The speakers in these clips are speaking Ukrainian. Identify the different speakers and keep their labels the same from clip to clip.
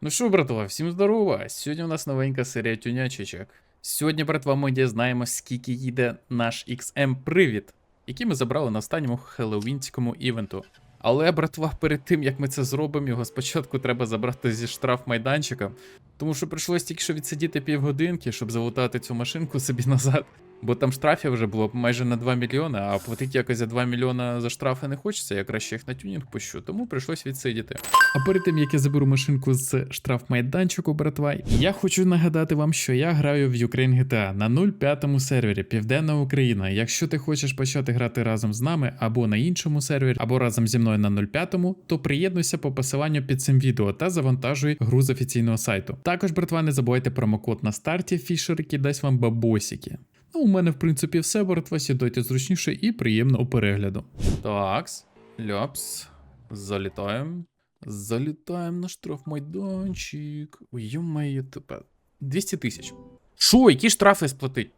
Speaker 1: Ну що, братва, всім здорово! Сьогодні у нас новенька серія тюнячечок. Сьогодні, братва, ми дізнаємось, скільки їде наш XM Привід, який ми забрали на останньому хеллоуінському івенту. Але, братва, перед тим як ми це зробимо, його спочатку треба забрати зі штраф майданчика. Тому що прийшлось тільки що відсидіти півгодинки, щоб залутати цю машинку собі назад. Бо там штрафів вже було майже на 2 мільйони, а платити якось за 2 мільйона за штрафи не хочеться, я краще їх на тюнінг пущу, тому прийшлось відсидіти. А перед тим як я заберу машинку з штрафмайданчику, братва, я хочу нагадати вам, що я граю в Ukraine GTA на 05 сервері Південна Україна. Якщо ти хочеш почати грати разом з нами або на іншому сервері, або разом зі мною на 05, то приєднуйся по посиланню під цим відео та завантажуй гру з офіційного сайту. Також, братва, не забувайте промокод на старті Фішер, який дасть вам бабосики. Ну, у мене, в принципі, все, братва, сідайте зручніше і приємного перегляду. Такс, ляпс, залітаємо. Залітаємо на штрафмайданчик. Ой, тепер. 200 тисяч. Що, які штрафи сплатить?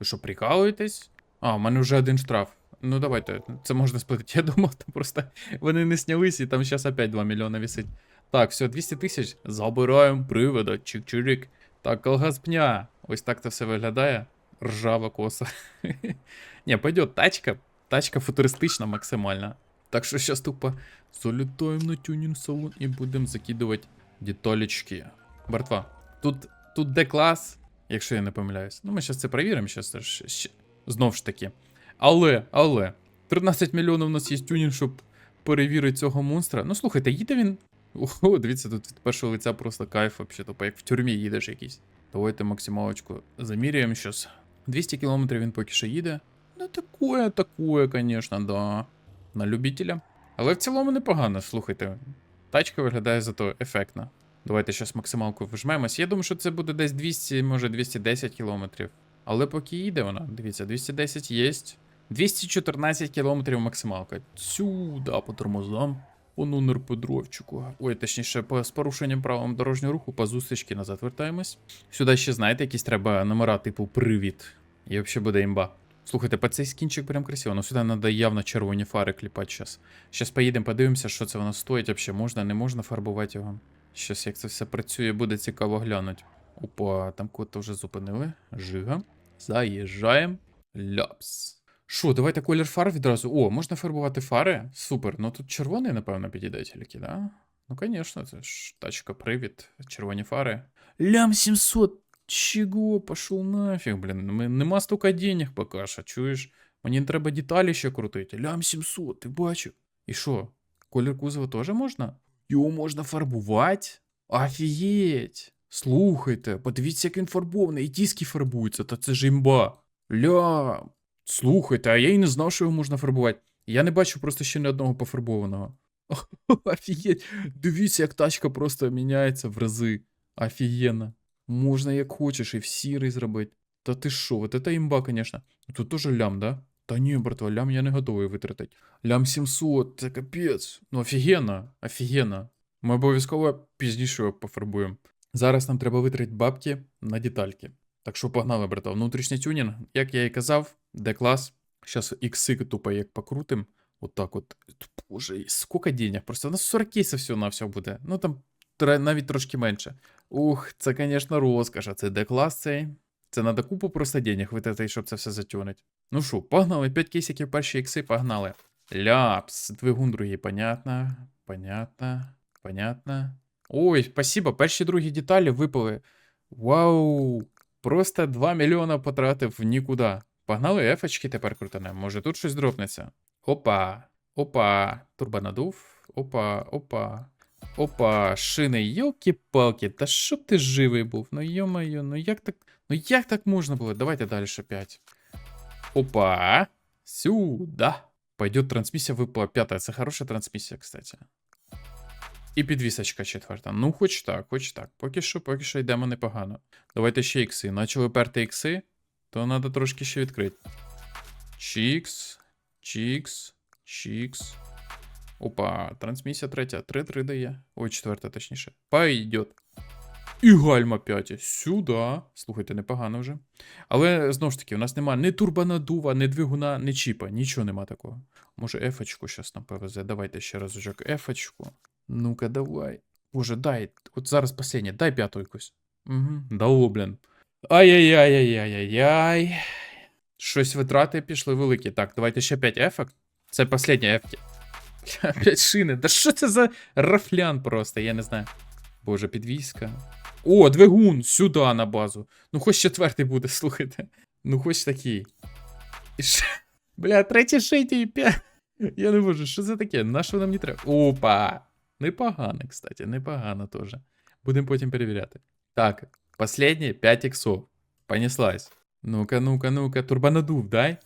Speaker 1: Ви що, прикалуєтесь? А, у мене вже один штраф. Ну давайте, це можна сплатити. Я думав, там просто вони не снялись, і там зараз опять 2 мільйони висить. Так, все, 200 тисяч. Забираємо привода, чик-чирик. Так, колгаспня. Ось так це все виглядає. Ржава коса. Ні, пойдет тачка. Тачка футуристична максимально. Так що зараз тупо залітаємо на тюнінг салон і будемо закидувати деталечки. Братва, тут, тут де клас, якщо я не помиляюсь. Ну, ми зараз це перевіримо, зараз знов ж таки. Але, але, 13 мільйонів у нас є тюнінг, щоб перевірити цього монстра. Ну слухайте, їде він. Ого, дивіться, тут від першого лиця просто кайф, вообще, тупо як в тюрмі їдеш якийсь. Давайте максималочку заміряємо щас. 200 км він поки що їде. Ну, такое, такое, конечно, да. На любителя. Але в цілому непогано, слухайте. Тачка виглядає зато ефектно. Давайте зараз максималку вжмемось. Я думаю, що це буде десь 200, може 210 кілометрів. Але поки їде вона, дивіться, 210 є. 214 кілометрів максималка. Сюда по тормозам. По нунер по дровчику. Ой, точніше, по, з порушенням правил дорожнього руху по зустрічки назад вертаємось. Сюди ще, знаєте, якісь треба номера, типу привід. І взагалі буде імба. Слухайте, по цей скінчик прям красиво. Ну сюди треба явно червоні фари кліпати зараз. Зараз поїдемо, подивимося, що це воно стоїть взагалі. Можна, не можна фарбувати його. Щас, як це все працює, буде цікаво глянути. Опа, там кого-то вже зупинили. Жига. Заїжджаємо. Ляпс. Що, давайте колір фар відразу. О, можна фарбувати фари? Супер. Ну тут червоний, напевно, підійде тільки, да? Ну, звісно, це ж тачка, привід, червоні фари. Лям 700. Чого? Пошел нафіг, блін. Ми- Нема стільки денег поки що, чуєш? Мені треба деталі ще крутити. Лям 700, ти бачив? І що? Колір кузова теж можна? Його можна фарбувати? Офігеть! Слухайте, подивіться, як він фарбований, і диски фарбуються, та це ж імба. Ля. Слухайте, а я і не знав, що його можна фарбувати. Я не бачу просто ще ні одного пофарбованого. Офігеть. Дивіться, як тачка просто міняється в рази. Офігенно. Можна як хочеш і в сірий зробити. Та ти що, от це імба, конечно. Тут теж лям, да? Та ні, братва, лям я не готовий витратити. Лям 700, це капець. Ну офігенно, офігенно. Ми обов'язково пізніше його пофарбуємо. Зараз нам треба витратити бабки на детальки. Так що погнали, братва. Внутрішній тюнінг, як я і казав, де клас. Зараз ікси тупо як покрутим. Отак от. Боже, і скільки денег? Просто у нас 40 кейсів всього на все буде. Ну там навіть трошки менше. Ух, це, звісно, розкаш, а це де клас цей. Це надо купу просто денег витратити, щоб це все затюнити. Ну що, погнали, 5 кейсиків перші ікси, погнали. Ляпс, двигун другий, понятно, понятно, понятно. Ой, спасибо, перші другі деталі випали. Вау! Просто 2 мільйона потратив в нікуди. Погнали ефочки тепер крутанемо. Може тут щось дропнеться. Опа, опа, турбонадув, опа, опа. Опа, шини, йолки-палки, та щоб ти живий був? Ну йо-моє, ну як так. Ну як так можна було? Давайте далі ще 5. Опа. Сюда. Пойдет трансмиссия выпала пятая. Це хороша трансмісія, кстати. І підвісочка четверта. Ну, хоч так, хоч так. Поки що, поки що йдемо непогано. Давайте ще ікси. Начали перти ікси, то треба трошки ще відкрити. Чікс, чікс, чікс. Опа, трансмісія третя. 3-3 дає. Ой, четверта, точніше. Пойдет. І гальма 5. Сюди. Слухайте, непогано вже. Але знову ж таки, у нас нема ні турбонадува, ні двигуна, ні чіпа. Нічого нема такого. Може, ефочку зараз нам повезе. Давайте ще разочок ефочку. Ну-ка, давай. Боже, дай. От зараз последнє, дай п'яту якусь. Угу. Дало, блін. Ай-яй-яй-яй-яй-яй. Щось витрати пішли великі. Так, давайте ще 5 ефект. Це последні ефки. 5 шини. Да що це за рафлян просто, я не знаю. Боже, підвізка. О, двигун! Сюди на базу. Ну, хоч четвертий буде, слухайте. Ну, хоч такий. Ще... Бля, третій шейті і п'ять. Я не можу, що це таке? На що нам не треба? Опа! Непогано, кстати, непогано теж. Будемо потім перевіряти. Так, последнє 5 іксов. Понеслась. Ну-ка, ну-ка, ну-ка, турбонадув, дай.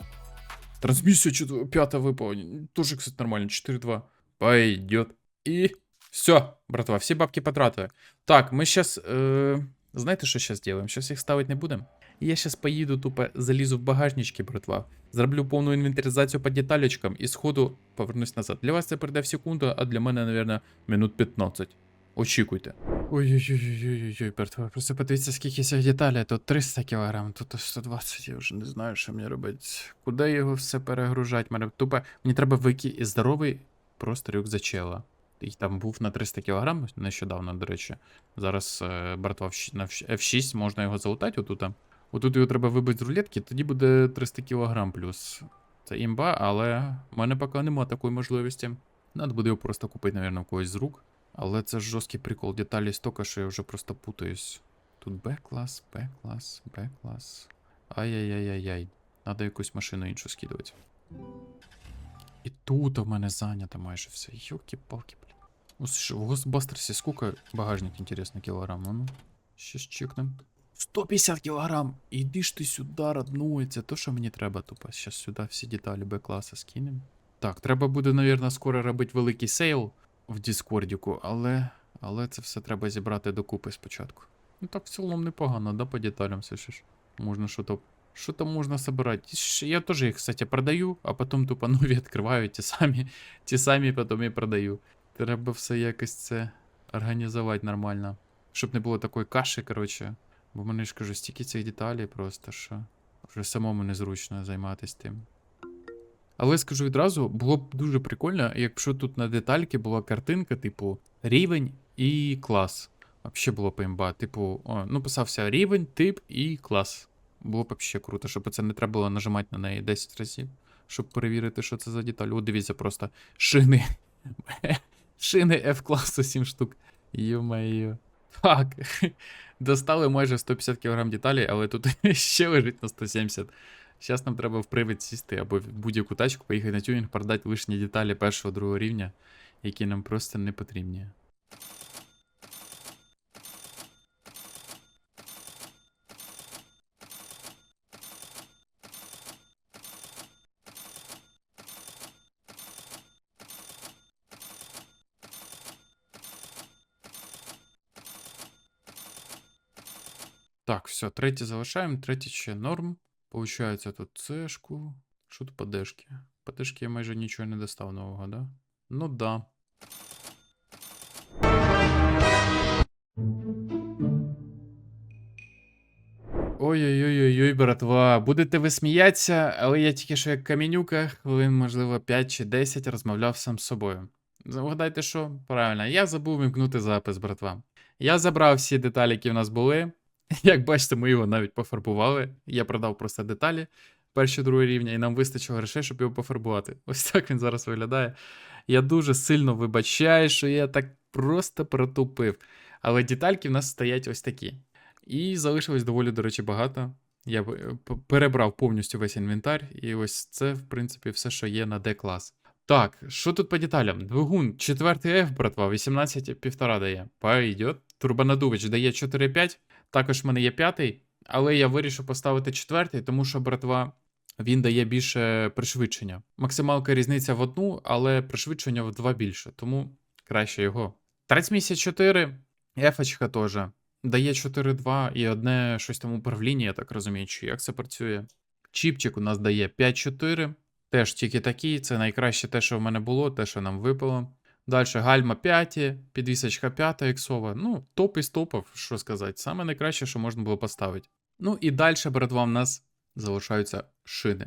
Speaker 1: Трансмиссия что-то пятая выпала. Тоже, кстати, нормально. 4-2. Пойдет. И все, братва, все бабки потратили. Так, мы сейчас... Э... Знаете, что сейчас делаем? Сейчас их ставить не будем. Я сейчас поїду, тупо залізу в багажнички, братва. Зроблю повну інвентаризацію по деталечкам і сходу повернусь назад. Для вас це прийде в секунду, а для мене, наверное, минут 15. Очікуйте. Ой-ой-ой-ой-ой, братва, просто подивіться, скільки цих деталей. Тут 300 кг, тут 120, я вже не знаю, що мені робити. Куди його все перегружати? Мене тупо, мені треба вики і здоровий просто рюкзачела. І там був на 300 кг нещодавно, до речі. Зараз, е, братва, на F6 можна його залутати отут. Отут його треба вибити з рулетки, тоді буде 300 кг плюс. Це імба, але в мене поки нема такої можливості. Надо буде його просто купити, мабуть, у когось з рук. Але це ж жорсткий прикол. Деталі стільки, що я вже просто путаюсь. Тут Б-клас, Б-клас, Б-клас. Ай-яй-яй-яй-яй. Надо якусь машину іншу скидувати. І тут у мене зайнято майже все. Йоки-палки, блін. Ось що, в Госбастерсі скільки багажник, інтересно, кілограм? А Ну, щас чекнем. 150 кілограм! Іди ж ти сюди, родной, це то, що мені треба тупо. Щас сюди всі деталі Б-класа скинем. Так, треба буде, навірно, скоро робити великий сейл в Діскордіку, але. Але це все треба зібрати докупи спочатку. Ну так в цілому непогано, да, по деталям все ж. Можна що-то. Що-то можна собирати. Я теж їх, кстати, продаю, а потім тупо нові відкриваю, ті самі, ті самі потім і продаю. Треба все якось це організувати нормально. Щоб не було такої каші, коротше. Бо мене ж кажу, стільки цих деталей просто, що вже самому незручно займатися тим. Але скажу відразу, було б дуже прикольно, якщо тут на детальки була картинка, типу, рівень і клас. Вообще було б імба. Типу, о, ну писався рівень, тип і клас. Було б вообще круто, щоб це не треба було нажимати на неї 10 разів, щоб перевірити, що це за деталь. О, дивіться, просто шини. Шини F-класу 7 штук. Йо-моє. Так. Достали майже 150 кг деталей, але тут ще лежить на 170. Зараз нам треба в привід сісти або в будь-яку тачку, поїхати на тюнінг, продати лишні деталі першого другого рівня, які нам просто не потрібні. Так, все, третє залишаємо, третє ще норм. Получається тут цешку. Що тут по дешки? Я майже нічого не достав нового, да? Ну да. Ой-ой-ой, братва, будете ви сміятися, але я тільки що як камінюка, хвилин, можливо, 5 чи 10 розмовляв сам з собою. Вгадайте, що? Правильно, я забув вимкнути запис, братва. Я забрав всі деталі, які в нас були. Як бачите, ми його навіть пофарбували. Я продав просто деталі першого другого рівня, і нам вистачило грошей, щоб його пофарбувати. Ось так він зараз виглядає. Я дуже сильно вибачаю, що я так просто протупив. Але детальки в нас стоять ось такі. І залишилось доволі, до речі, багато. Я е, перебрав повністю весь інвентар, і ось це, в принципі, все, що є на D-клас. Так, що тут по деталям? Двигун, 4 F, братва, 18,5 дає. Пойдет. Турбонадувач дає 4,5. Також в мене є п'ятий, але я вирішив поставити четвертий, тому що, братва, він дає більше пришвидшення. Максималка різниця в одну, але пришвидшення в два більше, тому краще його. Трансмісія 4, ефочка теж. Дає 4,2 і одне щось там управління, я так розумію, чи як це працює. Чіпчик у нас дає 5,4. Теж тільки такий, це найкраще те, що в мене було, те, що нам випало. Далі гальма 5, підвісочка 5 іксова. Ну, топ із топів, що сказати. Саме найкраще, що можна було поставити. Ну і далі, братва, в нас залишаються шини.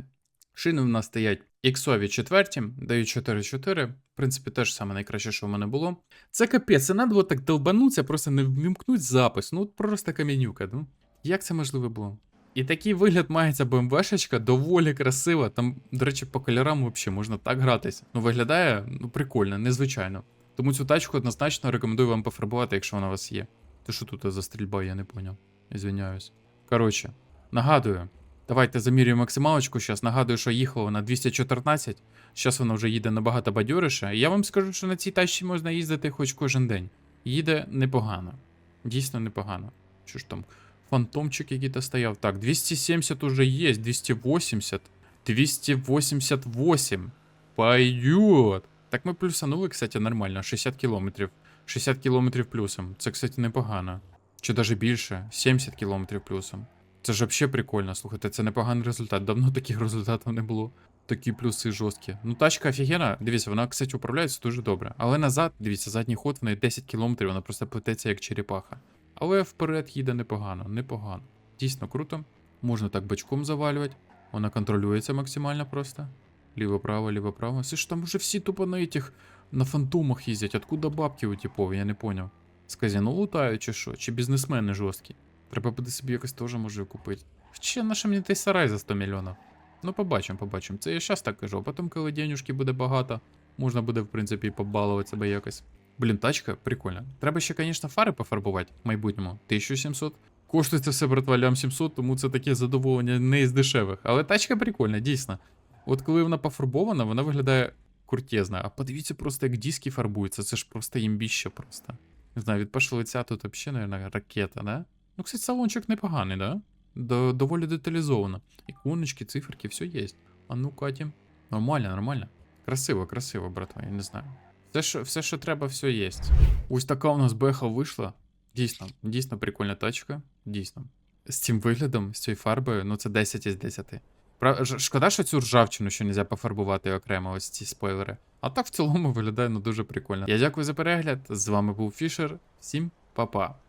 Speaker 1: Шини в нас стоять іксові четверті, дають 4-4. В принципі, теж саме найкраще, що в мене було. Це капець, це надо було так долбануться, просто не вмімкнуть запис. Ну, просто камінюка. Ну, як це можливо було? І такий вигляд має ця БМВшечка, доволі красива. Там, до речі, по кольорам взагалі можна так гратись. Ну, виглядає ну, прикольно, незвичайно. Тому цю тачку однозначно рекомендую вам пофарбувати, якщо вона у вас є. Ти що тут за стрільба, я не поняв. Ізвиняюсь. Коротше, нагадую, давайте замірюємо максималочку зараз. Нагадую, що їхала вона 214. Зараз вона вже їде набагато бадьорише. І я вам скажу, що на цій тачці можна їздити хоч кожен день. Їде непогано. Дійсно непогано. Що ж там? Фантомчик який-то стояв. Так, 270 уже є, 280. 288. Пойдет. Так ми плюсанули, кстати, нормально. 60 кілометрів. 60 кілометрів плюсом. Це, кстати, непогано. Чи даже більше. 70 кілометрів плюсом. Це ж взагалі прикольно, слухайте, це непоганий результат. Давно таких результатів не було. Такі плюси жорсткі. Ну, тачка офігенна. Дивіться, вона, кстати, управляється дуже добре. Але назад, дивіться, задній ход в неї 10 кілометрів, вона просто плететься як черепаха. Але вперед їде непогано, непогано. Дійсно круто. Можна так бачком завалювати. Вона контролюється максимально просто. Ліво-право, ліво-право. Це ж там вже всі тупо на этих, на фантомах їздять. Откуда бабки у типов, я не поняв. З казино лутають чи що? Чи бізнесмени жорсткі? Треба буде собі якось теж може купити. Ще на що мені той сарай за 100 мільйонів? Ну, побачимо, побачимо. Це я щас так кажу, а потім, коли денюжки буде багато, можна буде, в принципі, побалувати себе якось. Блін, тачка прикольна. Треба ще, звісно, фари пофарбувати в майбутньому. 1700. Коштує це все, братва, лям 700, тому це таке задоволення не із дешевих. Але тачка прикольна, дійсно. От коли вона пофарбована, вона виглядає куртезно. А подивіться просто, як диски фарбуються. Це ж просто імбіще просто. Не знаю, від першого лиця тут взагалі, наверное, ракета, да? Ну, кстати, салончик непоганий, да? До, доволі деталізовано. Іконочки, циферки, все є. А ну, Каті. Нормально, нормально. Красиво, красиво, братва, я не знаю. Все, що, все, що треба, все є. Ось така у нас беха вийшла. Дійсно, дійсно прикольна тачка. Дійсно. З цим виглядом, з цією фарбою, ну це 10 із 10. Пра- Шкода, що цю ржавчину ще не можна пофарбувати окремо, ось ці спойлери. А так в цілому виглядає ну дуже прикольно. Я дякую за перегляд. З вами був Фішер. Всім па-па.